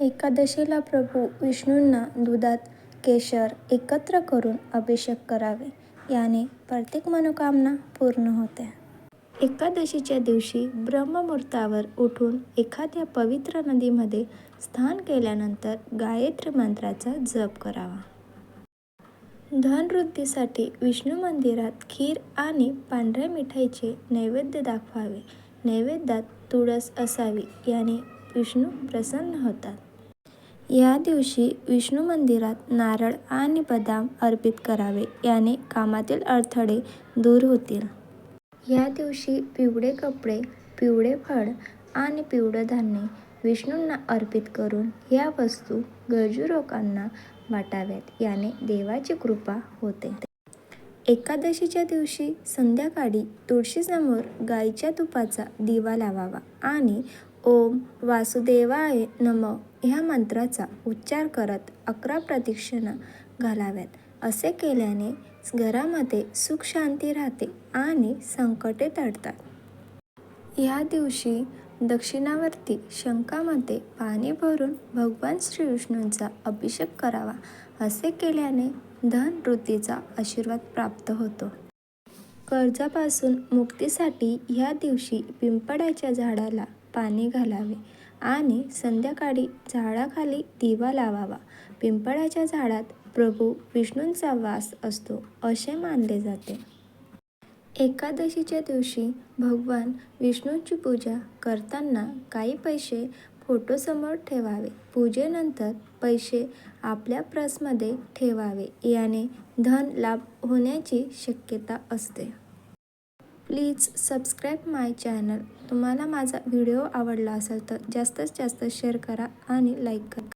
एकादशीला प्रभू विष्णूंना दुधात केशर एकत्र करून अभिषेक करावे याने प्रत्येक मनोकामना पूर्ण होते. एकादशीच्या दिवशी ब्रह्ममुहूर्तावर उठून एखाद्या पवित्र नदीमध्ये स्नान केल्यानंतर गायत्री मंत्राचा जप करावा. धनवृद्धीसाठी विष्णू मंदिरात खीर आणि पांढऱ्या मिठाईचे नैवेद्य दाखवावे. नैवेद्यात तुळस असावी याने विष्णू प्रसन्न होतात. या दिवशी विष्णू मंदिरात नारळ आणि बदाम अर्पित करावे याने कामातील अडथळे दूर होतील. या दिवशी पिवळे कपडे, पिवळे फळ आणि पिवळं धान्य विष्णूंना अर्पित करून या वस्तू गरजू लोकांना वाटाव्यात याने देवाची कृपा होते. एकादशीच्या दिवशी संध्याकाळी तुळशीसमोर गाईच्या तुपाचा दिवा लावावा आणि ओम वासुदेवाय नमः ह्या मंत्राचा उच्चार करत अकरा प्रदक्षिणा घालाव्यात. असे केल्याने घरामध्ये सुख-शांती राहते आणि संकटे टळतात. ह्या दिवशी दक्षिणावर्ती शंकामध्ये पाणी भरून भगवान श्रीविष्णूंचा अभिषेक करावा. असे केल्याने धनवृत्तीचा आशीर्वाद प्राप्त होतो. कर्जापासून मुक्तीसाठी ह्या दिवशी पिंपळाच्या झाडाला पाणी घालावे आणि संध्याकाळी झाडाखाली दिवा लावावा. पिंपळाच्या झाडात प्रभू विष्णूंचा वास असतो असे मानले जाते. एकादशीच्या दिवशी भगवान विष्णूंची पूजा करताना काही पैसे फोटोसमोर ठेवावे. पूजेनंतर पैसे आपल्या पर्समध्ये ठेवावे याने धन लाभ होण्याची शक्यता असते. प्लीज सबस्क्राईब माय चॅनल तुम्हाला माझा व्हिडिओ आवडला असेल तर जास्तीत जास्त शेअर करा आणि लाईक करा.